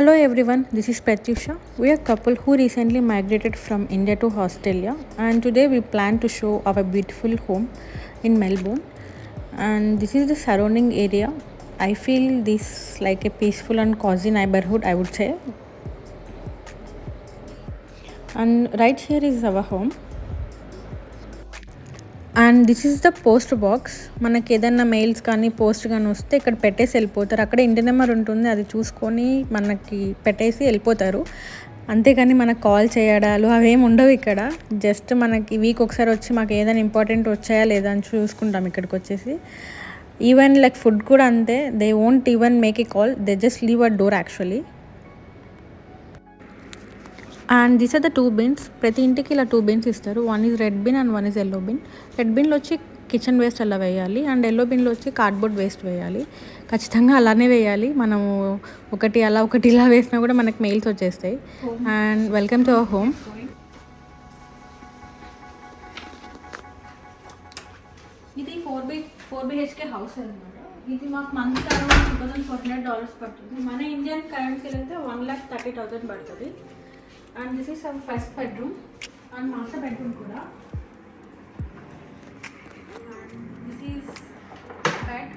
Hello everyone, this is Pratyusha. We are a couple who recently migrated from India to Australia and today we plan to show our beautiful home in Melbourne and this is the surrounding area. I feel this like a peaceful and cozy neighborhood I would say. And right here is our home. And this is the post box మనకి ఏదైనా mails కానీ post కానీ వస్తే ఇక్కడ పెట్టేసి వెళ్ళిపోతారు. అక్కడ ఇంటి నెంబర్ ఉంటుంది. అది చూసుకొని మనకి పెట్టేసి వెళ్ళిపోతారు. అంతేగాని మనకు కాల్ చేయడాలు అవేమి ఉండవు ఇక్కడ. జస్ట్ మనకి వీక్ ఒకసారి వచ్చి మాకు ఏదైనా ఇంపార్టెంట్ వచ్చాయా లేదా అని చూసుకుంటాం ఇక్కడికి వచ్చేసి. ఈవెన్ లైక్ ఫుడ్ కూడా అంతే. They won't even make a call they just leave a door actually and this are the two bins ప్రతి ఇంటికి ఇలా టూ బిన్స్ ఇస్తారు. One is red bin and one is yellow bin red బిన్లో వచ్చి kitchen waste అలా వేయాలి. And yellow బిన్లో వచ్చి cardboard waste వేయాలి. ఖచ్చితంగా అలానే వేయాలి. మనము ఒకటి అలా ఒకటి ఇలా వేసినా కూడా మనకు మెయిల్స్ వచ్చేస్తాయి. And welcome to our home ఇది four B four BHK house అనమాట ఇది మాకు month around two thousand four hundred dollars పడుతుంది. మన ఇండియన్ కరెన్సీలో అయితే వన్ ల్యాక్ థర్టీ థౌసండ్ పడుతుంది. And this is our first bedroom and master bedroom కూడా. This is bed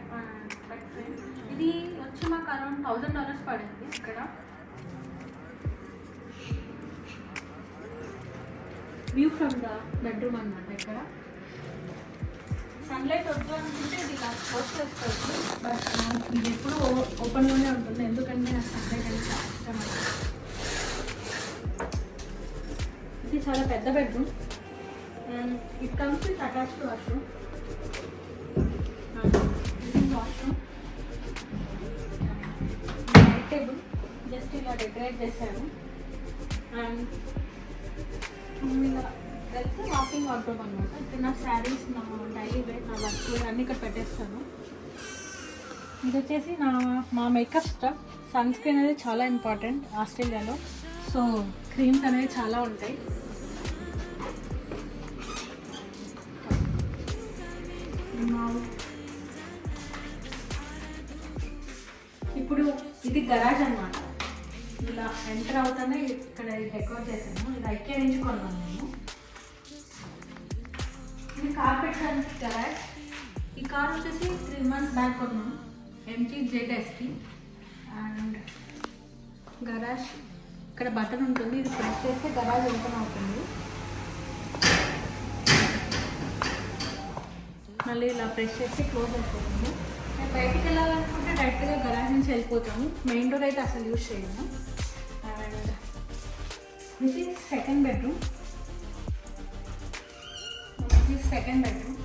bed frame ఇది వచ్చి మాకు అరౌండ్ థౌజండ్ డాలర్స్ పడింది ఇక్కడ. వ్యూ ఫ్రమ్ ద బెడ్రూమ్ అనమాట ఇక్కడ. సన్లైట్ వద్దు అనుకుంటే ఇది ఇలా క్లోజ్ చేసుకోవచ్చు బట్ ఇది ఎప్పుడు ఓపెన్లోనే ఉంటుంది. ఎందుకంటే నాకు సన్లైట్ అనేది చాలా ఇష్టం చాలా పెద్ద bedroom and it comes with attached washroom washroom night table just ఇలా డెకరేట్ చేశాను. అండ్ ఇలా వెళ్తే వాకింగ్ వార్డ్రోబ్ అనమాట ఇక్కడ నా శారీస్ నా డైలీ వేర్ నా వర్క్ అన్నీ ఇక్కడ పెట్టేస్తాను. ఇది వచ్చేసి నా మా మేకప్ స్టఫ్ సన్ స్క్రీన్ అనేది చాలా ఇంపార్టెంట్ ఆస్ట్రేలియాలో. సో క్రీమ్స్ అనేవి చాలా ఉంటాయి. ఇప్పుడు ఇది గరాజ్ అన్నమాట. ఇలా ఎంటర్ అవుతానే ఇక్కడ డెకోర్ చేశాను. ఇలా ఐకే నుంచి కొన్నాను నేను. ఇది కార్పెట్ గరాజ్ ఈ కార్ వచ్చేసి త్రీ మంత్స్ బ్యాక్ కొన్నాను. ఎంటీ జెడ్ఎస్కి అండ్ గరాజ్ ఇక్కడ బటన్ ఉంటుంది. ఇది ప్రెస్ చేస్తే గరాజ్ ఓపెన్ అవుతుంది. మళ్ళీ ఇలా ప్రెస్ చేసి క్లోజ్ అయిపోతుంది. నేను బయటికి వెళ్ళాలనుకుంటే డైరెక్ట్గా గరాజ్ నుంచి వెళ్ళిపోతాము. మెయిన్ డోర్ అయితే అసలు యూజ్ చేయను and this is second bedroom this second bedroom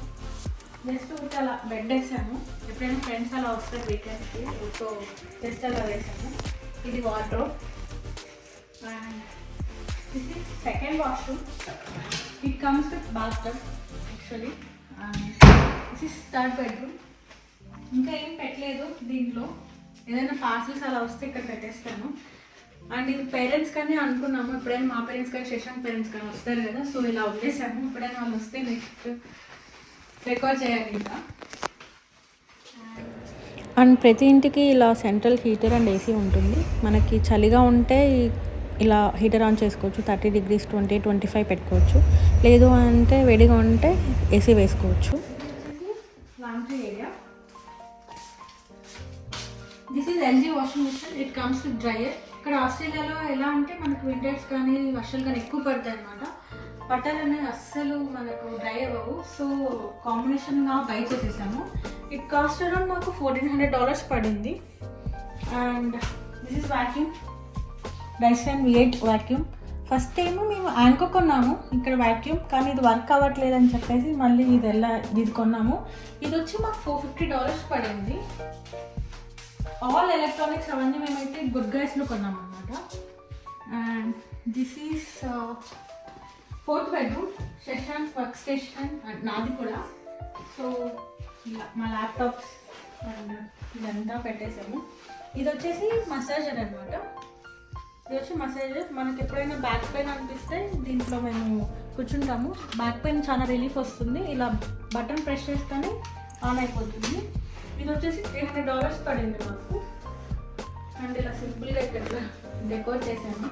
just ఒకటి అలా బెడ్ వేసాను ఎప్పుడైనా ఫ్రెండ్స్ అలా వస్తారు వీకెండ్కి సో జస్ట్ అలా వేసాను ఇది water and this is second washroom it comes with bathroom actually actually this is third bedroom ఇంకా ఏం పెట్టలేదు దీంట్లో. ఏదైనా పార్సల్స్ అలా వస్తే ఇక్కడ పెట్టేస్తాను. అండ్ ఇది పేరెంట్స్ కానీ అనుకున్నాము. ఎప్పుడైనా మా పేరెంట్స్ కానీ శశాంక్ పేరెంట్స్ కానీ వస్తారు కదా సో ఇలా వదిలేసాము. ఎప్పుడైనా వాళ్ళు వస్తే నెక్స్ట్ రికార్డ్ చేయాలి ఇంకా. అండ్ ప్రతి ఇంటికి ఇలా సెంట్రల్ హీటర్ అండ్ ఏసీ ఉంటుంది. మనకి చలిగా ఉంటే ఇలా హీటర్ ఆన్ చేసుకోవచ్చు. Thirty degrees twenty twenty five పెట్టుకోవచ్చు. లేదు అంటే వేడిగా ఉంటే ఏసీ వేసుకోవచ్చు. This is LG washing machine it comes with dryer ఇక్కడ ఆస్ట్రేలియాలో ఎలా అంటే మనకు వింటర్స్ కానీ వర్షాలు కానీ ఎక్కువ పడతాయి అనమాట బట్టలు అనేవి అస్సలు మనకు డ్రై అవ్వవు. సో కాంబినేషన్గా బై చేసేసాము. ఇట్ కాస్ట్ అరౌండ్ మాకు ఫోర్టీన్ హండ్రెడ్ డాలర్స్ పడింది. And this is vacuum Dyson eight vacuum first ఏమో మేము యాంకో కొన్నాము. ఇక్కడ వ్యాక్యూమ్ కానీ ఇది వర్క్ అవ్వట్లేదు అని చెప్పేసి మళ్ళీ ఇది ఎలా ఇది కొన్నాము. ఇది వచ్చి మాకు ఫోర్ ఫిఫ్టీ డాలర్స్ పడింది. ఆల్ ఎలక్ట్రానిక్స్ అవన్నీ మేమైతే గుడ్ గైస్లో కొన్నాం అనమాట and this is fourth bedroom Shashank work station and నాది కూడా. సో ఇలా మా ల్యాప్టాప్స్ అండ్ ఇదంతా పెట్టేసాము. ఇది వచ్చేసి మసాజర్ అనమాట ఇది వచ్చి మసాజర్ మనకి ఎప్పుడైనా బ్యాక్ పెయిన్ అనిపిస్తే దీంట్లో మేము కూర్చుంటాము. బ్యాక్ పెయిన్ చాలా రిలీఫ్ వస్తుంది. ఇలా బటన్ ప్రెస్ చేస్తేనే ఆన్ అయిపోతుంది. ఇది వచ్చేసి త్రీ హండ్రెడ్ డాలర్స్ పడింది మాకు. అండ్ ఇలా సింపుల్గా ఇక్కడ డెకోర్ చేశాను.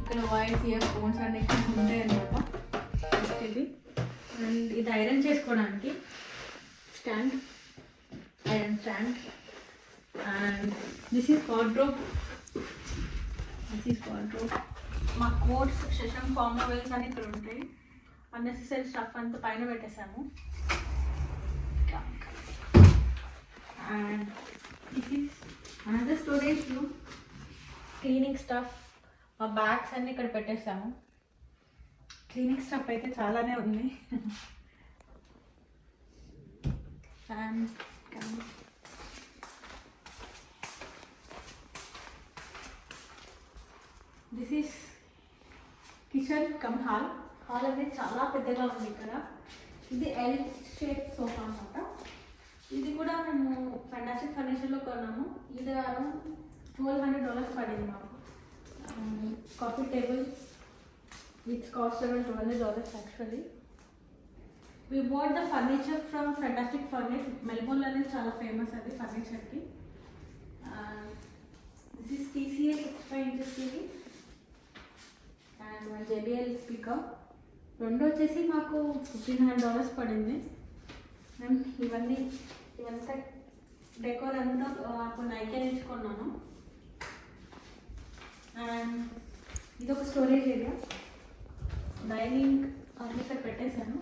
ఇక్కడ వాయిస్ ఇయర్ ఫోన్స్ అన్ని ఉంటాయన్నమాట ఉంటాయి ఇది. అండ్ ఇది ఐరన్ చేసుకోవడానికి stand iron stand and this is wardrobe this is wardrobe మా కోట్స్ సెషన్ ఫార్మ్ వెల్స్ అని ఇక్కడ ఉంటాయి. అన్నెసెసరీ స్టఫ్ అంతా పైన పెట్టేసాము and this is another storage room cleaning stuff మా బ్యాగ్స్ అన్ని ఇక్కడ పెట్టేసాము క్లీనింగ్ స్టఫ్ అయితే చాలానే ఉంది. And this is kitchen come hall hall అనేది చాలా పెద్దగా ఉంది ఇక్కడ. ఇది ఎల్ షేప్ సోఫా అన్నమాట. ఇది కూడా మేము ఫంటాస్టిక్ ఫర్నిచర్లో కొన్నాము. ఇది అరౌండ్ ట్వెల్వ్ హండ్రెడ్ డాలర్స్ పడింది మాకు. Coffee table with cost around twelve hundred dollars actually we bought the furniture from fantastic furniture Melbourne అనేది చాలా ఫేమస్ అది ఫర్నిచర్కి this is TCA six five inches TV and one JBL speaker రెండు వచ్చేసి మాకు fifteen hundred dollars పడింది. And ఇవన్నీ ఇవంతా decor అంతా నాకు నైకే నేర్చుకున్నాను అండ్ ఇది ఒక స్టోరేజ్ ఏరియా డైనింగ్ అన్ని ఇక్కడ పెట్టేశాను.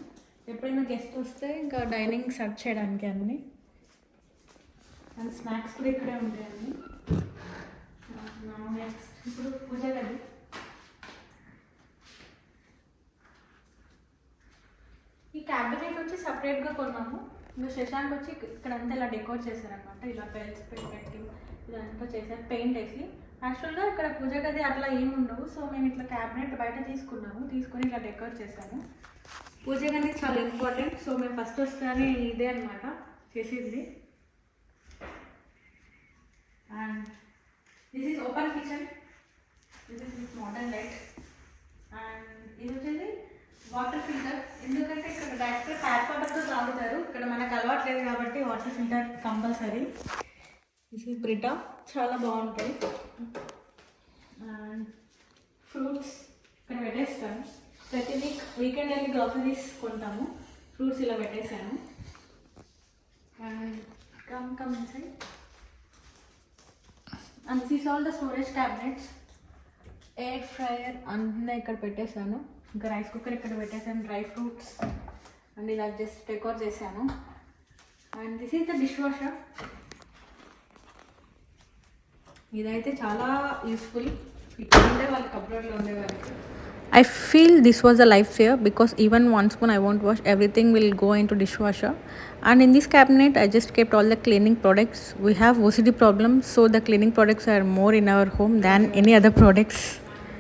ఎప్పుడైనా గెస్ట్ వస్తే ఇంకా డైనింగ్ సర్చ్ చేయడానికి అన్ని. అండ్ స్నాక్స్ కూడా ఇక్కడే ఉంటాయండి. నెక్స్ట్ ఇప్పుడు పూజ గది. ఈ క్యాబినెట్ వచ్చి సపరేట్గా కొన్నాము. ఇంకా శశాంక్ వచ్చి ఇక్కడ అంతా ఇలా డెకోర్ చేశారనమాట ఇలా బెల్స్ పెట్టి ఇదంతా చేశారు పెయింట్ వేసి. యాక్చువల్గా ఇక్కడ పూజ గది అట్లా ఏమి ఉండవు. సో మేము ఇట్లా క్యాబినెట్ బయట తీసుకున్నాము. తీసుకొని ఇట్లా డెకోర్ చేశాము. పూజ గది చాలా ఇంపార్టెంట్ సో మేము ఫస్ట్ వస్తానే ఇదే అనమాట చేసేది. And this is open kitchen this is modern light and ఇది వచ్చేసి వాటర్ ఫిల్టర్ ఎందుకంటే ఇక్కడ డైరెక్ట్ ట్యాప్ వాటర్ అలవాట్లేదు కాబట్టి water filter compulsory. This is Brita చాలా బాగుంటాయి. అండ్ ఫ్రూట్స్ ఇక్కడ పెట్టేస్తాను. ప్రతి వీక్ వీకెండ్ వెళ్ళి గ్రాసరీస్ కొంటాము. ఫ్రూట్స్ ఇలా పెట్టేశాను. And come come inside and sees all the storage cabinets air fryer అన్నీ ఇక్కడ పెట్టేశాను. ఇంకా రైస్ కుక్కర్ ఇక్కడ పెట్టేశాను. డ్రై ఫ్రూట్స్ అండ్ ఇలా జస్ట్ డెకోర్ చేశాను. And this is the dishwasher ఇదైతే చాలా యూస్ఫుల్ ఇక్కడ ఉండే వాళ్ళకి అబ్రాడ్లో ఉండేవాళ్ళకి I feel this was a lifesaver because even one spoon I won't wash, everything will go into dishwasher. And in this cabinet, I just kept all the cleaning products. We have OCD problems, so the cleaning products are more in our home than any other products.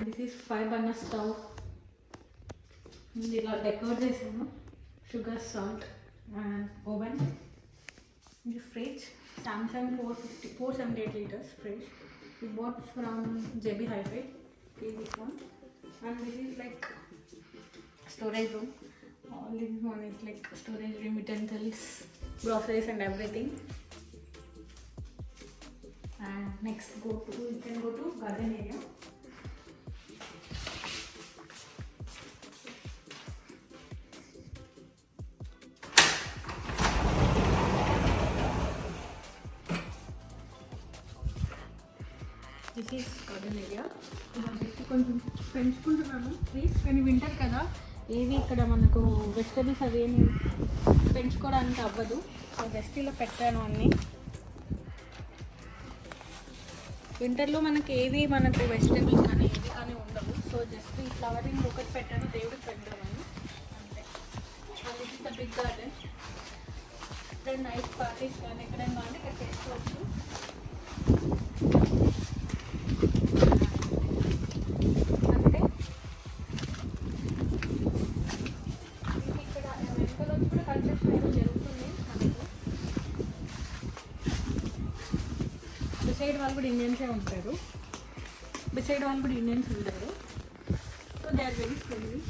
This is five burner stove ఇలా decor చేసాను sugar salt and oven ఇది fridge Samsung four fifty four seventy eight litres fridge ఈ bought from JB HiFi this one and this is like storage room all this one is like storage room utensils groceries and everything. And next go to you can go to garden area. This is garden area just కొంచెం పెంచుకుంటున్నాను please కానీ winter కదా. ఏవి ఇక్కడ మనకు vegetables అవి ఏమి పెంచుకోవడానికి అవ్వదు. సో జస్ట్ ఇలా పెట్టాను అన్నీ. వింటర్లో మనకి ఏవి మనకు వెజిటబుల్స్ కానీ ఏవి కానీ ఉండవు. సో జస్ట్ ఈ ఫ్లవరింగ్ ఒకటి పెట్టాను. దేవుడికి పెడదామని అంతే. This is the big garden ఇక్కడ నైట్ పార్టీస్ కానీ ఎక్కడైనా కానీ ఇక్కడ చేసుకోవచ్చు అంతే ఇక్కడ వెనకాల వచ్చి కూడా కన్స్ట్రక్షన్ ఏదో జరుగుతుంది బిసైడ్ వాళ్ళు కూడా ఇండియన్సే ఉంటారు. బిసైడ్ వాళ్ళు కూడా ఇండియన్స్ ఉంటారు. So they are very friendly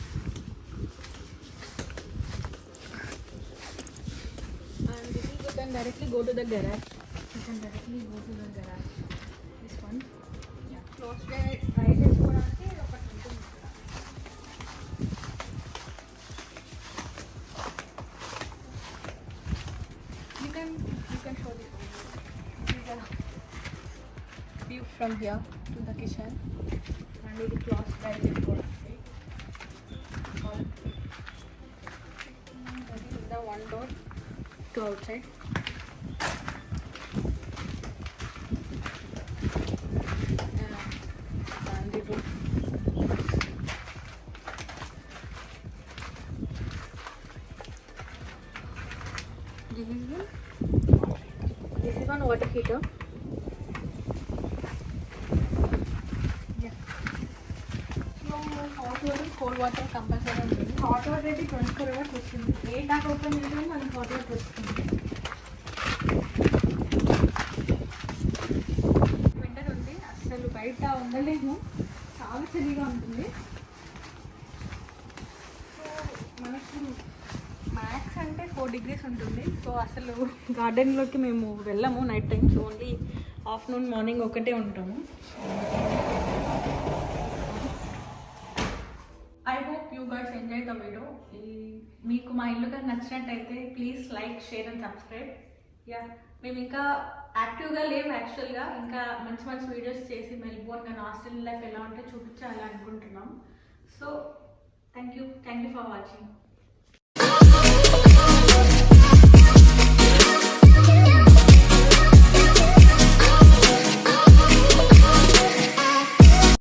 and this you can directly go to the garage you can directly go to the garage this one close from here to the kitchen. And ఇది cloth try చేసుకోవడానికి That is the one door to outside. Yeah. And the room. This is one. This is one water heater. Hot water cold water compulsory ఉంటుంది hot water అయితే twenty four hours వస్తుంది ఏ talk open చేసినా మనకి hot water వస్తుంది winter ఉంది అసలు బయట ఉండలేము చాలా చలిగా ఉంటుంది సో మనకు మ్యాక్స్ అంటే ఫోర్ డిగ్రీస్ ఉంటుంది సో అసలు గార్డెన్లోకి మేము వెళ్ళము night times only afternoon morning ఒకటే ఉంటాము. బర్డ్స్ ఎంజాయ్ ద వీడియో మీకు మా ఇల్లు కానీ నచ్చినట్టయితే please like share and subscribe yeah మేము ఇంకా యాక్టివ్గా లేవు యాక్చువల్గా ఇంకా మంచి మంచి వీడియోస్ చేసి మెల్బోర్న్ కానీ ఆస్ట్రేలియన్ లైఫ్ ఎలా ఉంటే చూపించాలి అనుకుంటున్నాం. So thank you thank you for watching